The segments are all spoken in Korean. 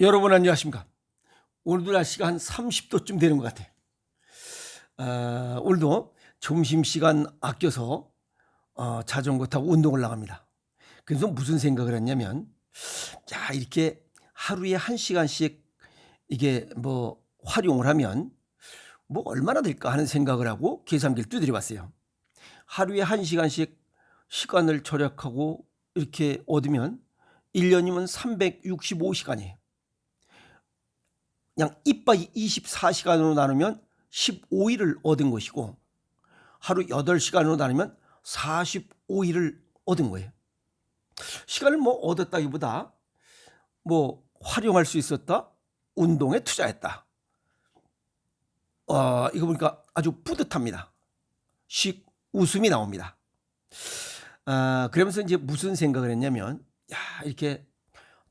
여러분 안녕하십니까? 오늘도 날씨가 한 30도쯤 되는 것 같아. 아, 오늘도 점심시간 아껴서 어, 자전거 타고 운동을 나갑니다. 그래서 무슨 생각을 했냐면, 야, 이렇게 하루에 한 시간씩 이게 뭐 활용을 하면 뭐 얼마나 될까 하는 생각을 하고 계산기를 두드려 봤어요. 하루에 한 시간씩 시간을 절약하고 이렇게 얻으면 1년이면 365시간이에요. 그냥 이빠이 24시간으로 나누면 15일을 얻은 것이고 하루 8시간으로 나누면 45일을 얻은 거예요. 시간을 뭐 얻었다기보다 뭐 활용할 수 있었다. 운동에 투자했다. 어, 이거 보니까 아주 뿌듯합니다. 씩 웃음이 나옵니다. 아, 그러면서 이제 무슨 생각을 했냐면, 야, 이렇게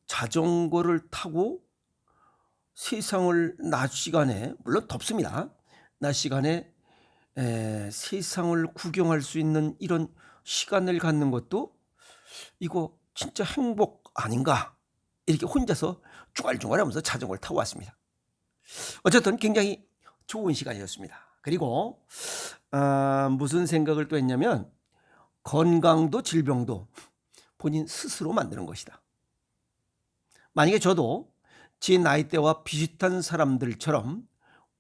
자전거를 타고 세상을 낮 시간에, 물론 덥습니다. 낮 시간에 에, 세상을 구경할 수 있는 이런 시간을 갖는 것도 이거 진짜 행복 아닌가? 이렇게 혼자서 쭈갈쭈갈 하면서 자전거를 타고 왔습니다. 어쨌든 굉장히 좋은 시간이었습니다. 그리고 아, 무슨 생각을 또 했냐면 건강도 질병도 본인 스스로 만드는 것이다. 만약에 저도 제 나이대와 비슷한 사람들처럼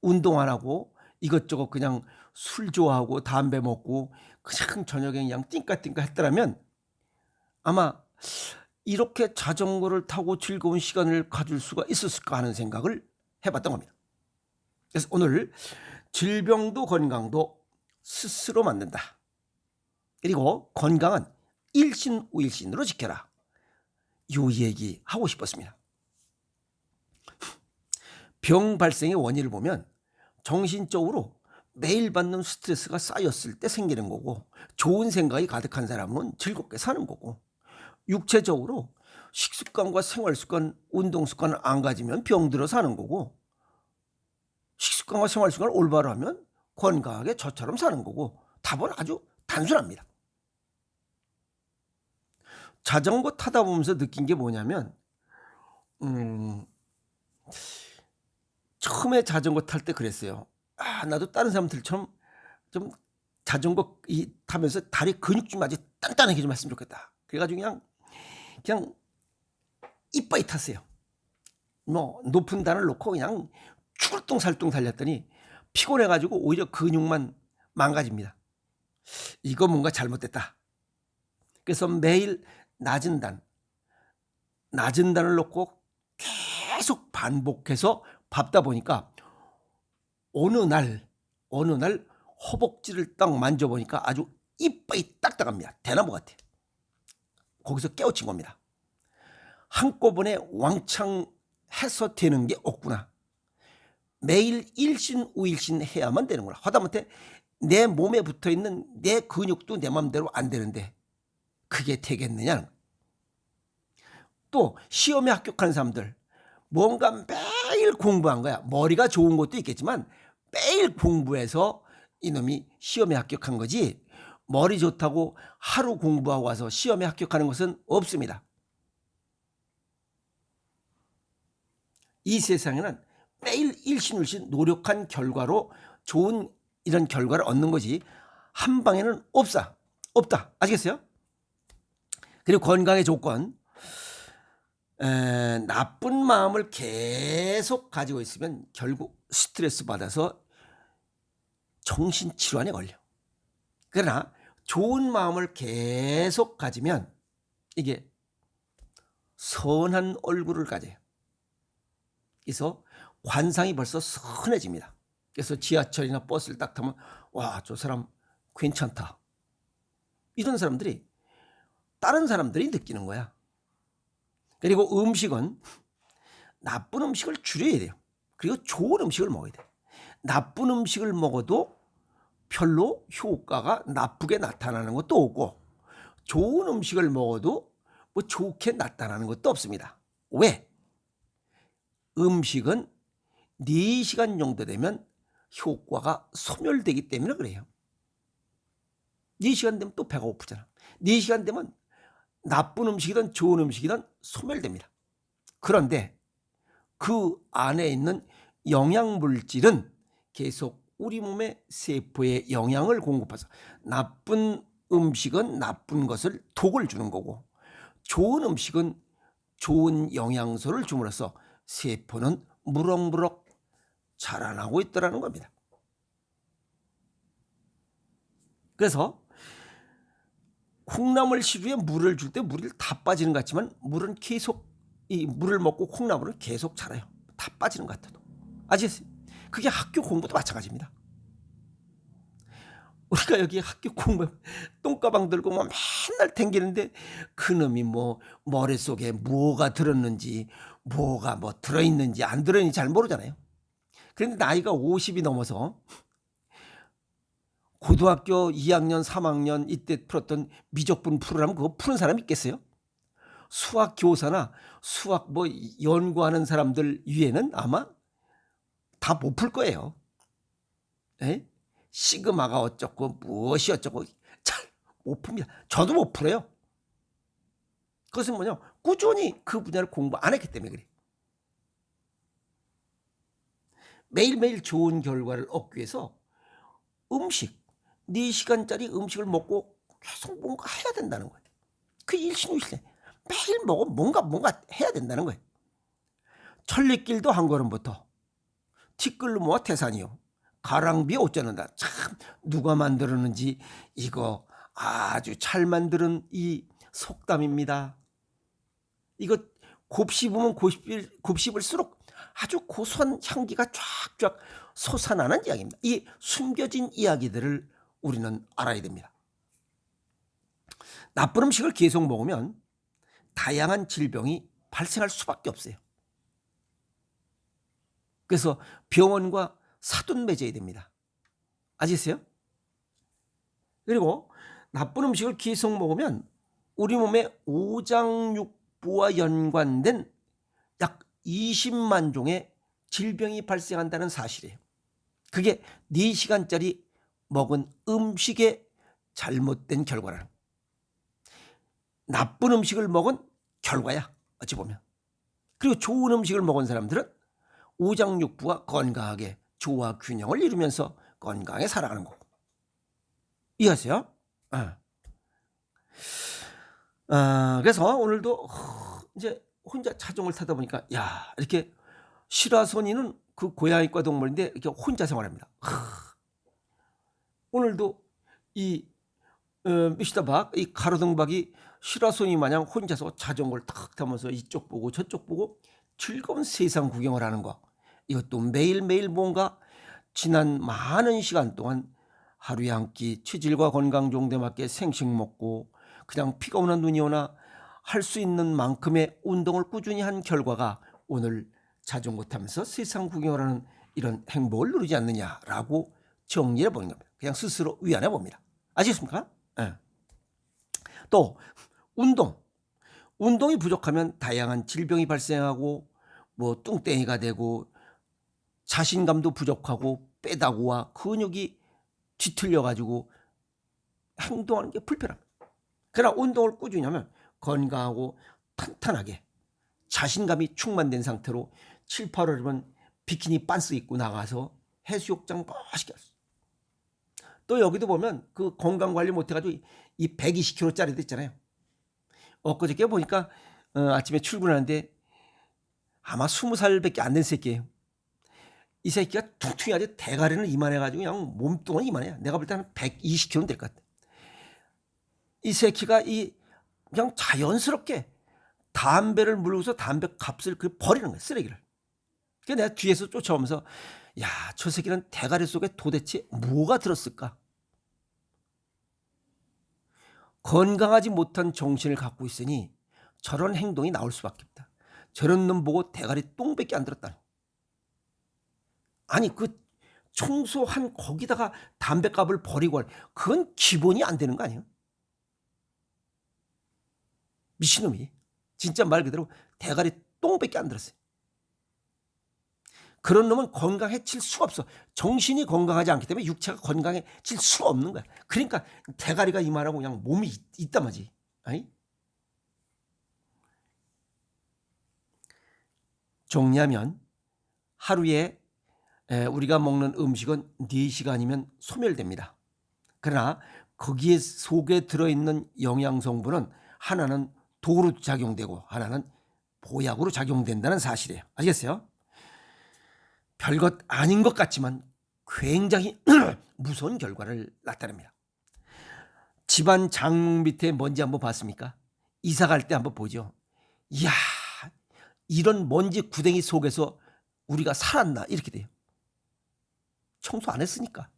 운동 안 하고 이것저것 그냥 술 좋아하고 담배 먹고 그냥 저녁에 그냥 띵까띵까 했더라면 아마 이렇게 자전거를 타고 즐거운 시간을 가질 수가 있었을까 하는 생각을 해봤던 겁니다. 그래서 오늘 질병도 건강도 스스로 만든다. 그리고 건강은 일신우일신으로 지켜라. 요 얘기 하고 싶었습니다. 병 발생의 원인을 보면 정신적으로 매일 받는 스트레스가 쌓였을 때 생기는 거고 좋은 생각이 가득한 사람은 즐겁게 사는 거고 육체적으로 식습관과 생활습관, 운동습관을 안 가지면 병들어 사는 거고 식습관과 생활습관을 올바로 하면 건강하게 저처럼 사는 거고 답은 아주 단순합니다. 자전거 타다 보면서 느낀 게 뭐냐면 음, 처음에 자전거 탈 때 그랬어요. 아, 나도 다른 사람들처럼 좀 자전거 이 타면서 다리 근육 좀 아주 단단하게 좀 했으면 좋겠다. 그래가지고 그냥 그냥 이빠이 탔어요. 뭐 높은 단을 놓고 그냥 출동살동 달렸더니 피곤해가지고 오히려 근육만 망가집니다. 이거 뭔가 잘못됐다. 그래서 매일 낮은 단, 낮은 단을 놓고 계속 반복해서 밟다 보니까 어느 날, 어느 날 허벅지를 딱 만져보니까 아주 이빨이 딱딱합니다. 대나무 같아. 거기서 깨우친 겁니다. 한꺼번에 왕창 해서 되는 게 없구나. 매일 일신 우일신 해야만 되는구나. 하다못해 내 몸에 붙어 있는 내 근육도 내 맘대로 안 되는데 그게 되겠느냐는. 또 시험에 합격한 사람들 뭔가 매 일 공부한 거야. 머리가 좋은 것도 있겠지만 매일 공부해서 이놈이 시험에 합격한 거지 머리 좋다고 하루 공부하고 와서 시험에 합격하는 것은 없습니다. 이 세상에는 매일 일신일신 노력한 결과로 좋은 이런 결과를 얻는 거지 한 방에는 없다. 없다. 아시겠어요? 그리고 건강의 조건 에, 나쁜 마음을 계속 가지고 있으면 결국 스트레스 받아서 정신질환에 걸려. 그러나 좋은 마음을 계속 가지면 이게 선한 얼굴을 가져요. 그래서 관상이 벌써 선해집니다. 그래서 지하철이나 버스를 딱 타면 와, 저 사람 괜찮다. 이런 사람들이 다른 사람들이 느끼는 거야. 그리고 음식은 나쁜 음식을 줄여야 돼요. 그리고 좋은 음식을 먹어야 돼. 나쁜 음식을 먹어도 별로 효과가 나쁘게 나타나는 것도 없고 좋은 음식을 먹어도 뭐 좋게 나타나는 것도 없습니다. 왜? 음식은 4시간 정도 되면 효과가 소멸되기 때문에 그래요. 4시간 되면 또 배가 고프잖아. 4시간 되면 나쁜 음식이든 좋은 음식이든 소멸됩니다. 그런데 그 안에 있는 영양 물질은 계속 우리 몸의 세포에 영양을 공급해서 나쁜 음식은 나쁜 것을 독을 주는 거고 좋은 음식은 좋은 영양소를 줌으로써 세포는 무럭무럭 자라나고 있더라는 겁니다. 그래서 콩나물 시루에 물을 줄 때 물이 다 빠지는 것 같지만 물은 계속 이 물을 먹고 콩나물은 계속 자라요. 다 빠지는 것 같아도. 아시겠어요? 그게 학교 공부도 마찬가지입니다. 우리가 여기 학교 공부 똥가방 들고 뭐 맨날 댕기는데 그놈이 뭐 머릿속에 뭐가 들었는지 뭐가 뭐 들어있는지 안 들어있는지 잘 모르잖아요. 그런데 나이가 50이 넘어서 고등학교 2학년, 3학년 이때 풀었던 미적분 풀으라면 그거 푸는 사람 있겠어요? 수학 교사나 수학 뭐 연구하는 사람들 위에는 아마 다 못 풀 거예요. 에? 시그마가 어쩌고 무엇이 어쩌고 잘 못 풉니다. 저도 못 풀어요. 그것은 뭐냐? 꾸준히 그 분야를 공부 안 했기 때문에 그래. 매일매일 좋은 결과를 얻기 위해서 음식, 4시간짜리 음식을 먹고 계속 뭔가 해야 된다는 거예요. 그 일신후일에 매일 먹어 뭔가 뭔가 해야 된다는 거예요. 천리길도 한 걸음부터 티끌모아 태산이요. 가랑비에 옷 젖는다. 참 누가 만들었는지 이거 아주 잘 만드는 이 속담입니다. 이거 곱씹으면 곱씹을, 곱씹을수록 아주 고소한 향기가 쫙쫙 솟아나는 이야기입니다. 이 숨겨진 이야기들을 우리는 알아야 됩니다. 나쁜 음식을 계속 먹으면 다양한 질병이 발생할 수밖에 없어요. 그래서 병원과 사돈 맺어야 됩니다. 아시겠어요? 그리고 나쁜 음식을 계속 먹으면 우리 몸의 오장육부와 연관된 약 20만 종의 질병이 발생한다는 사실이에요. 그게 4시간짜리 먹은 음식의 잘못된 결과라는 나쁜 음식을 먹은 결과야 어찌 보면 그리고 좋은 음식을 먹은 사람들은 오장육부가 건강하게 조화 균형을 이루면서 건강하게 살아가는 거고 이해하세요? 아. 아, 그래서 오늘도 이제 혼자 자전거를 타다 보니까 야 이렇게 시라소니는 그 고양이과 동물인데 이렇게 혼자 생활합니다. 오늘도 이 어, 미시다박 이 가로등박이 시라소니 마냥 혼자서 자전거를 탁 타면서 이쪽 보고 저쪽 보고 즐거운 세상 구경을 하는 거 이것도 매일매일 뭔가 지난 많은 시간 동안 하루에 한 끼 체질과 건강 정도에 맞게 생식 먹고 그냥 피가 오나 눈이 오나 할 수 있는 만큼의 운동을 꾸준히 한 결과가 오늘 자전거 타면서 세상 구경을 하는 이런 행복을 누리지 않느냐라고 정리해 보는 겁니다. 그냥 스스로 위안해 봅니다. 아시겠습니까? 예. 또 운동. 운동이 부족하면 다양한 질병이 발생하고 뭐 뚱땡이가 되고 자신감도 부족하고 빼다구와 근육이 뒤틀려 가지고 행동하는 게 불편합니다. 그러나 운동을 꾸준히 하면 건강하고 탄탄하게 자신감이 충만된 상태로 7, 8월이면 비키니 빤스 입고 나가서 해수욕장 멋있게 할 수. 또 여기도 보면 그 건강 관리 못 해가지고 이 120kg짜리도 있잖아요. 엊그저께 보니까 어, 아침에 출근하는데 아마 20살밖에 안 된 새끼예요. 이 새끼가 퉁퉁이 아주 대가리는 이만해가지고 그냥 몸뚱은 이만해. 내가 볼 때는 120kg는 될 것 같아. 이 새끼가 이 그냥 자연스럽게 담배를 물고서 담배 값을 그 버리는 거야 쓰레기를. 그래서 내가 뒤에서 쫓아오면서 야 저 새끼는 대가리 속에 도대체 뭐가 들었을까? 건강하지 못한 정신을 갖고 있으니 저런 행동이 나올 수밖에 없다. 저런 놈 보고 대가리 똥밖에 안 들었다. 아니 그 청소한 거기다가 담배값을 버리고 그건 기본이 안 되는 거 아니에요? 미친놈이 진짜 말 그대로 대가리 똥밖에 안 들었어요. 그런 놈은 건강해질 수가 없어. 정신이 건강하지 않기 때문에 육체가 건강해질 수가 없는 거야. 그러니까 대가리가 이만하고 그냥 몸이 있, 있단 말이지. 아니? 정리하면 하루에 에, 우리가 먹는 음식은 4시간이면 소멸됩니다. 그러나 거기에 속에 들어있는 영양 성분은 하나는 도로 작용되고 하나는 보약으로 작용된다는 사실이에요. 아시겠어요? 별것 아닌 것 같지만 굉장히 무서운 결과를 나타냅니다. 집안 장롱 밑에 먼지 한번 봤습니까? 이사 갈 때 한번 보죠. 이야, 이런 먼지 구덩이 속에서 우리가 살았나 이렇게 돼요. 청소 안 했으니까.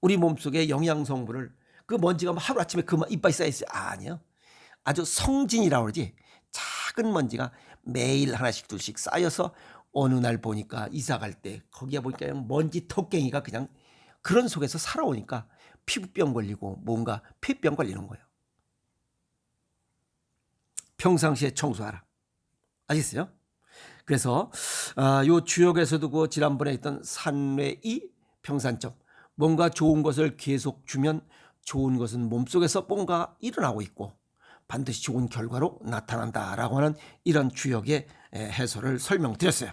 우리 몸속에 영양 성분을 그 먼지가 뭐 하루 아침에 그만 이빨이 쌓여 있어요. 아, 아니요. 아주 성진이라고 그러지. 작은 먼지가 매일 하나씩 둘씩 쌓여서 어느 날 보니까 이사 갈 때 거기에 보니까 먼지 턱갱이가 그냥 그런 속에서 살아오니까 피부병 걸리고 뭔가 폐병 걸리는 거예요. 평상시에 청소하라. 아시겠어요? 그래서 아, 요 주역에서도 그 지난번에 했던 산뇌이 평산점 뭔가 좋은 것을 계속 주면 좋은 것은 몸속에서 뭔가 일어나고 있고 반드시 좋은 결과로 나타난다라고 하는 이런 주역의 에, 해설을 설명드렸어요.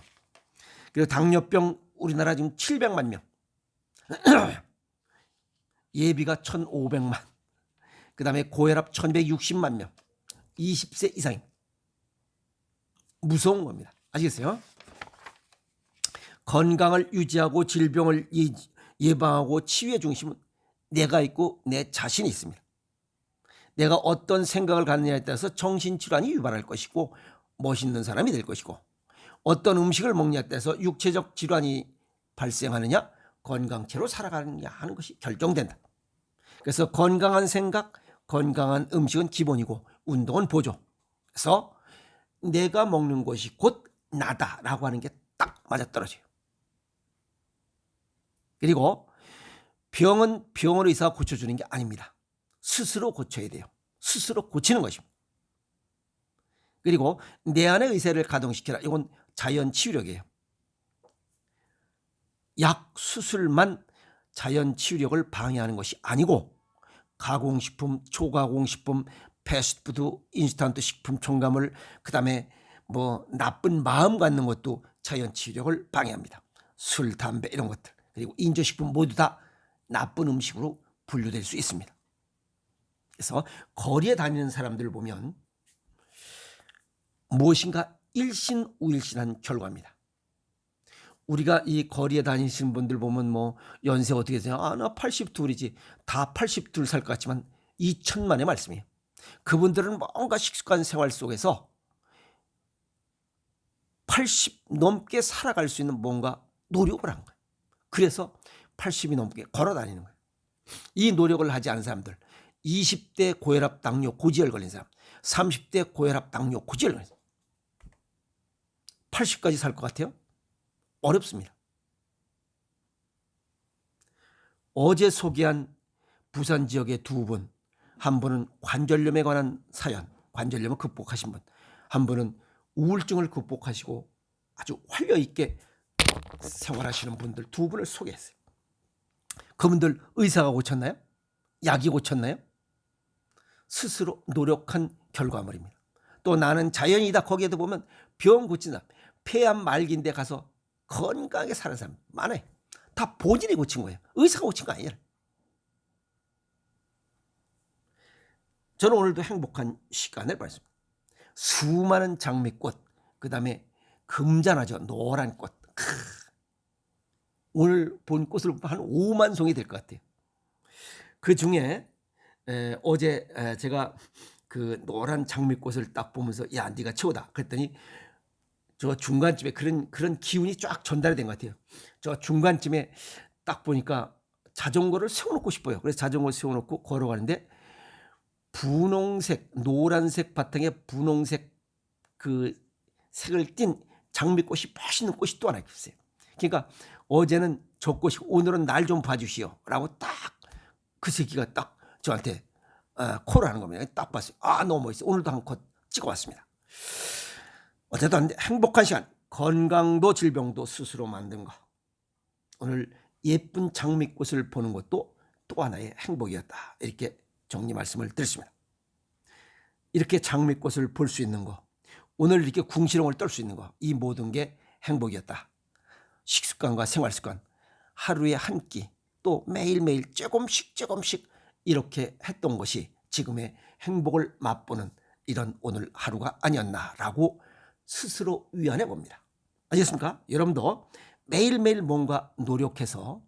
그리고 당뇨병 우리나라 지금 700만 명, 예비가 1,500만, 그 다음에 고혈압 1,160만 명, 20세 이상 무서운 겁니다. 아시겠어요? 건강을 유지하고 질병을 예- 예방하고 치유의 중심은 내가 있고 내 자신이 있습니다. 내가 어떤 생각을 갖느냐에 따라서 정신질환이 유발할 것이고 멋있는 사람이 될 것이고 어떤 음식을 먹냐에 따라서 육체적 질환이 발생하느냐 건강체로 살아가느냐 하는 것이 결정된다. 그래서 건강한 생각, 건강한 음식은 기본이고 운동은 보조. 그래서 내가 먹는 것이 곧 나다라고 하는 게 딱 맞아떨어져요. 그리고 병은 병원 의사가 고쳐주는 게 아닙니다. 스스로 고쳐야 돼요. 스스로 고치는 것입니다. 그리고 내 안의 의사를 가동시켜라. 이건 자연 치유력이에요. 약 수술만 자연 치유력을 방해하는 것이 아니고 가공식품, 초가공식품, 패스트푸드, 인스턴트 식품 첨가물, 그다음에 뭐 나쁜 마음 갖는 것도 자연 치유력을 방해합니다. 술, 담배 이런 것들 그리고 인조식품 모두 다 나쁜 음식으로 분류될 수 있습니다. 그래서 거리에 다니는 사람들을 보면 무엇인가 일신우일신한 결과입니다. 우리가 이 거리에 다니시는 분들 보면 뭐 연세 어떻게 되세요? 아, 나 82이지. 다 82살 것 같지만 2천만의 말씀이에요. 그분들은 뭔가 식습관 생활 속에서 80 넘게 살아갈 수 있는 뭔가 노력을 한 거예요. 그래서 80이 넘게 걸어 다니는 거예요. 이 노력을 하지 않은 사람들, 20대 고혈압, 당뇨, 고지혈 걸린 사람, 30대 고혈압, 당뇨, 고지혈 걸린 사람, 80까지 살 것 같아요? 어렵습니다. 어제 소개한 부산 지역의 두 분, 한 분은 관절염에 관한 사연, 관절염을 극복하신 분, 한 분은 우울증을 극복하시고 아주 활력 있게 생활하시는 분들 두 분을 소개했어요. 그분들 의사가 고쳤나요? 약이 고쳤나요? 스스로 노력한 결과물입니다. 또 나는 자연이다 거기에도 보면 병 고친 사람, 폐암 말기인데 가서 건강하게 사는 사람 많아요. 다 본인이 고친 거예요. 의사가 고친 거 아니에요. 저는 오늘도 행복한 시간을 보냈습니다. 수많은 장미꽃, 그 다음에 금잔하죠. 노란 꽃. 크. 오늘 본 꽃을 한 5만 송이 될 것 같아요. 그 중에 에, 어제 에, 제가 그 노란 장미꽃을 딱 보면서 야 네가 최고다 그랬더니 저 중간쯤에 그런 그런 기운이 쫙 전달이 된 것 같아요. 저 중간쯤에 딱 보니까 자전거를 세워놓고 싶어요. 그래서 자전거 를 세워놓고 걸어가는데 분홍색 노란색 바탕에 분홍색 그 색을 띤 장미꽃이 멋있는 꽃이 또 하나 있어요. 그러니까 어제는 저 꽃이 오늘은 날 좀 봐주시오라고 딱 그 새끼가 딱 저한테 어, 콜을 하는 겁니다. 딱 봤어요. 아 너무 멋있어. 오늘도 한 컷 찍어왔습니다. 어쨌든 행복한 시간, 건강도 질병도 스스로 만든 거. 오늘 예쁜 장미꽃을 보는 것도 또 하나의 행복이었다. 이렇게 정리 말씀을 드렸습니다. 이렇게 장미꽃을 볼 수 있는 거, 오늘 이렇게 궁시렁을 떨 수 있는 거, 이 모든 게 행복이었다. 식습관과 생활습관, 하루에 한 끼, 또 매일매일 조금씩 조금씩 이렇게 했던 것이 지금의 행복을 맛보는 이런 오늘 하루가 아니었나라고 스스로 위안해 봅니다. 아시겠습니까? 여러분도 매일매일 뭔가 노력해서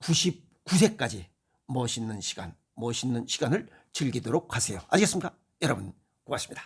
99세까지 멋있는 시간, 멋있는 시간을 즐기도록 하세요. 아시겠습니까? 여러분, 고맙습니다.